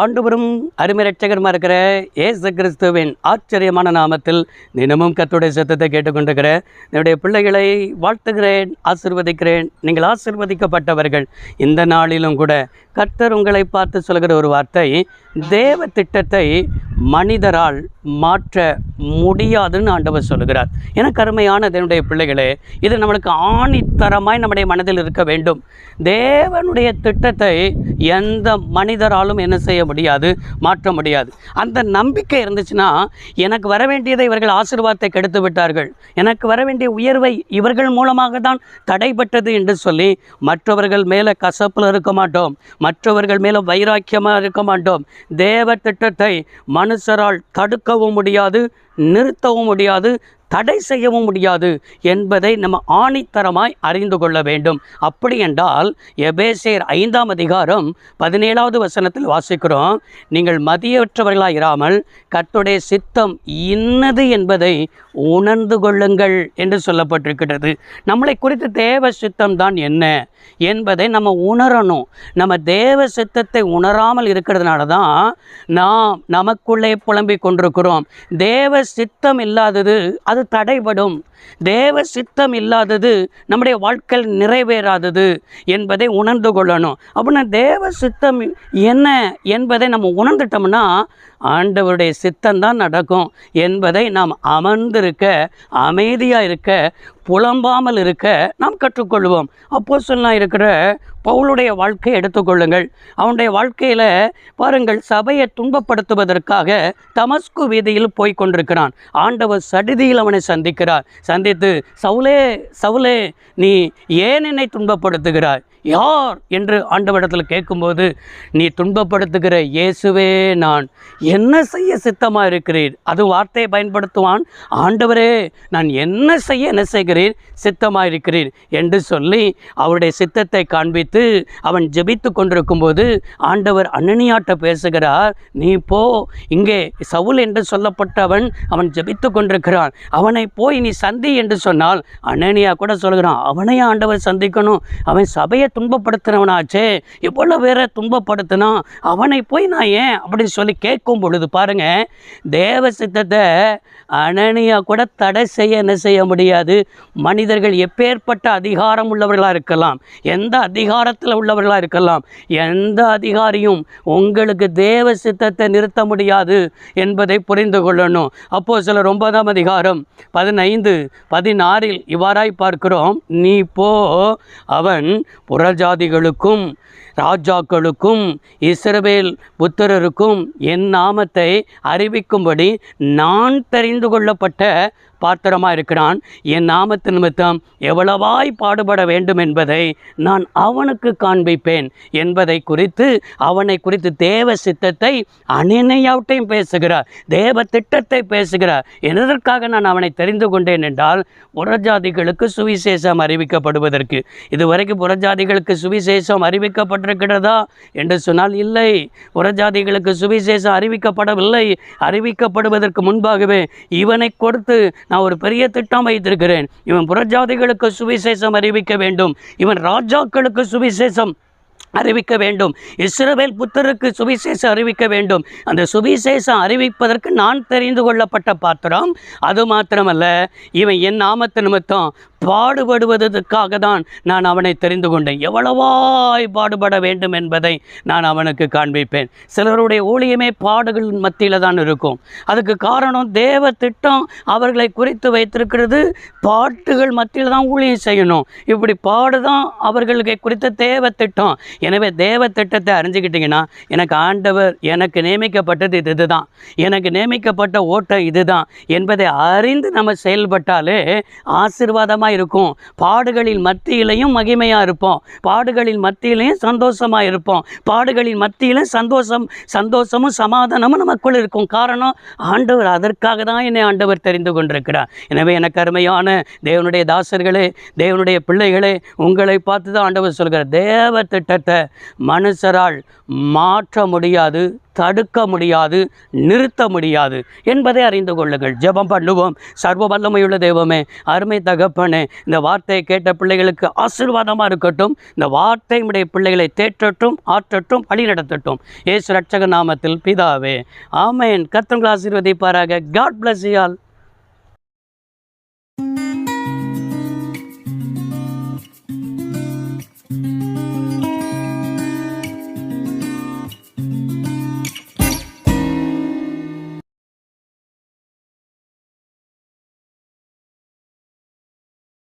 ஆண்டவரும் அருமிரட்சகரமாக இருக்கிற ஏசு கிறிஸ்துவின் ஆச்சரியமான நாமத்தில் தினமும் கத்துடைய சத்தத்தை கேட்டுக்கொண்டிருக்கிற என்னுடைய பிள்ளைகளை வாழ்த்துகிறேன் ஆசிர்வதிக்கிறேன். நீங்கள் ஆசிர்வதிக்கப்பட்டவர்கள். இந்த நாளிலும் கூட கர்த்தர் உங்களை பார்த்து சொல்கிற ஒரு வார்த்தை தேவ திட்டத்தை மனிதரால் மாற்ற முடியாதுன்னு ஆண்டவர் சொல்லுகிறார். என கருமையான என்னுடைய பிள்ளைகளே இது நம்மளுக்கு ஆணித்தரமாய் நம்முடைய மனதில் இருக்க வேண்டும். தேவனுடைய திட்டத்தை எந்த மனிதராலும் என்ன செய்ய முடியாது மாற்ற முடியாது. அந்த நம்பிக்கை இருந்துச்சுன்னா எனக்கு வர வேண்டியதை இவர்கள் ஆசீர்வாதத்தை கெடுத்து விட்டார்கள். எனக்கு வர வேண்டிய உயர்வை இவர்கள் மூலமாக தான் தடைபட்டது என்று சொல்லி மற்றவர்கள் மேலே கசப்பில் இருக்க மாட்டோம். மற்றவர்கள் மேலே வைராக்கியமாக இருக்க மாட்டோம். தேவ திட்டத்தை மனுஷரால் தடுக்கவும் முடியாது. நிறுத்தவும் முடியாது தடை செய்யவும் முடியாது என்பதை நம்ம ஆணித்தரமாய் அறிந்து கொள்ள வேண்டும். அப்படி என்றால் எபேசேர் ஐந்தாம் அதிகாரம் பதினேழாவது வசனத்தில் வாசிக்கிறோம். நீங்கள் மதியற்றவர்களாக இராமல் கர்த்தருடைய சித்தம் இன்னது என்பதை உணர்ந்து கொள்ளுங்கள் என்று சொல்லப்பட்டிருக்கிறது. நம்மளை குறித்து தேவ சித்தம் தான் என்ன என்பதை நம்ம உணரணும். நம்ம தேவ சித்தத்தை உணராமல் இருக்கிறதுனால தான் நாம் நமக்குள்ளே புலம்பிக் கொண்டிருக்கிறோம். தேவ சித்தம் இல்லாதது அது தடைபடும். தேவ சித்தம் இல்லாதது நம்முடைய வாழ்க்கையில் நிறைவேறாதது என்பதை உணர்ந்து கொள்ளணும். அப்படின்னா தேவ சித்தம் என்ன என்பதை நம்ம உணர்ந்துட்டோம்னா ஆண்டவருடைய சித்தம் தான் நடக்கும் என்பதை நாம் அமர்ந்திருக்க அமைதியாக இருக்க புலம்பாமல் இருக்க நாம் கற்றுக்கொள்வோம். அப்போ சொல்லாம் இருக்கிற பவுளுடைய வாழ்க்கையை எடுத்துக்கொள்ளுங்கள். அவனுடைய வாழ்க்கையில் பாருங்கள் சபையை துன்பப்படுத்துவதற்காக தமஸ்கு வீதியில் போய் கொண்டிருக்கிறான் ஆண்டவர் சடிதியில் அவனை சந்திக்கிறார். சந்தித்து சவுலே சவுலே நீ ஏன் என்னை துன்பப்படுத்துகிறாய்? யார்? என்று ஆண்டவரிடத்தில் கேட்கும்போது நீ துன்பப்படுத்துகிற இயேசுவே நான். என்ன செய்ய சித்தமாக இருக்கிறீர்? அது வார்த்தையை பயன்படுத்துவான். ஆண்டவரே நான் என்ன செய்ய என்ன செய்கிறேன் சித்தமாக இருக்கிறீர். என்று சொல்லி அவருடைய சித்தத்தை காண்பித்து அவன் ஜெபித்து கொண்டிருக்கும் போது ஆண்டவர் அன்னனியாட்ட பேசுகிறார். நீ போ. இங்கே சவுல் என்று சொல்லப்பட்டவன் அவன் ஜெபித்து கொண்டிருக்கிறான். அவனை போய் நீ சந்தி சந்தி என்று சொன்னால் அனனியா கூட சொல்கிறான் அவனையே ஆண்டவர் சந்திக்கணும். அவன் சபையை துன்பப்படுத்துனவனாச்சே எவ்வளோ பேரை துன்பப்படுத்தினா அவனை போய் நான் ஏன்? அப்படின்னு சொல்லி கேட்கும் பொழுது பாருங்கள் தேவ சித்தத்தை அனனியா கூட தடை செய்ய என்ன செய்ய முடியாது? மனிதர்கள் எப்பேற்பட்ட அதிகாரம் உள்ளவர்களாக இருக்கலாம் எந்த அதிகாரத்தில் உள்ளவர்களாக இருக்கலாம் எந்த அதிகாரியும் உங்களுக்கு தேவ சித்தத்தை நிறுத்த முடியாது என்பதை புரிந்து கொள்ளணும். அப்போ சில ஒன்பதாம் அதிகாரம் பதினைந்து பதினாறில் இவ்வாறாய் பார்க்கிறோம் நீ போ அவன் புறஜாதிகளுக்கும் ராஜாக்களுக்கும் இஸ்ரவேல் புத்திரருக்கும் என் நாமத்தை அறிவிக்கும்படி நான் தெரிந்து கொள்ளப்பட்ட பாத்திரமாக இருக்கிறான். என் நாமத்து நிமித்தம் எவ்வளவாய் பாடுபட வேண்டும் என்பதை நான் அவனுக்கு காண்பிப்பேன் என்பதை குறித்து அவனை குறித்து தேவ சித்தத்தை அணினையாவட்டையும் பேசுகிறார். தேவ திட்டத்தை பேசுகிறார். எதற்காக நான் அவனை தெரிந்து கொண்டேன் என்றால் புறஜாதிகளுக்கு சுவிசேஷம் அறிவிக்கப்படுவதற்கு. இதுவரைக்கும் புறஜாதிகளுக்கு சுவிசேஷம் அறிவிக்கப்பட்டிருக்கிறதா என்று சொன்னால் இல்லை. புறஜாதிகளுக்கு சுவிசேஷம் அறிவிக்கப்படவில்லை. அறிவிக்கப்படுவதற்கு முன்பாகவே இவனை கொடுத்து நான் ஒரு பெரிய திட்டம் வைத்திருக்கிறேன். இவன் புறஜாதிகளுக்கு சுவிசேஷம் அறிவிக்க வேண்டும். இவன் ராஜாக்களுக்கு சுவிசேஷம் அறிவிக்க வேண்டும். இஸ்ரவேல் புத்தருக்கு சுவிசேஷம் அறிவிக்க வேண்டும். அந்த சுவிசேஷம் அறிவிப்பதற்கு நான் தெரிந்து கொள்ளப்பட்ட பாத்திரம். அது மாத்திரமல்ல இவன் என் நாமத்து நிமித்தம் பாடுபடுவதற்காக தான் நான் அவனை தெரிந்து கொண்டேன். எவ்வளவாய் பாடுபட வேண்டும் என்பதை நான் அவனுக்கு காண்பிப்பேன். சிலருடைய ஊழியமே பாடுகள் மத்தியில் தான் இருக்கும். அதுக்கு காரணம் தேவ திட்டம் அவர்களை குறித்து வைத்திருக்கிறது. பாட்டுகள் மத்தியில் தான் ஊழியம் செய்யணும். இப்படி பாடு தான் அவர்களுக்கு குறித்த தேவ திட்டம். எனவே தேவ திட்டத்தை அறிஞ்சுக்கிட்டிங்கன்னா எனக்கு ஆண்டவர் எனக்கு நியமிக்கப்பட்டது இது இதுதான். எனக்கு நியமிக்கப்பட்ட ஓட்டம் இதுதான். என்பதை அறிந்து நம்ம செயல்பட்டாலே ஆசீர்வாதமாக இருக்கும் பாடுகளின் மத்தியிலையும் மகிமையாக இருப்போம். பாடுகளின் மத்தியிலையும் சந்தோஷமாக இருப்போம். பாடுகளின் மத்தியிலும் சந்தோஷம் சந்தோஷமும் சமாதானமும் நமக்குள் இருக்கும். காரணம் ஆண்டவர் அதற்காக தான் என்னை ஆண்டவர் தெரிந்து கொண்டிருக்கிறார். எனவே எனக்கு அருமையான தேவனுடைய தாசர்களே தேவனுடைய பிள்ளைகளே உங்களை பார்த்து தான் ஆண்டவர் சொல்கிறார். தேவ திட்டத்தை மனுஷரால் மாற்ற முடியாது. தடுக்க முடியாது நிறுத்த முடியாது என்பதை அறிந்து கொள்ளுங்கள். ஜெபம் பண்ணுவோம். சர்வ வல்லமையுள்ள தெய்வமே அருமை தகப்பனே இந்த வார்த்தையை கேட்ட பிள்ளைகளுக்கு ஆசீர்வாதமாக இருக்கட்டும். இந்த வார்த்தை உடைய பிள்ளைகளை தேற்றட்டும் ஆற்றட்டும் வழி நடத்தட்டும் ஏசு ரட்சக நாமத்தில் பிதாவே ஆமேன். கத்தங்களை ஆசீர்வதிப்பாராக. God plus all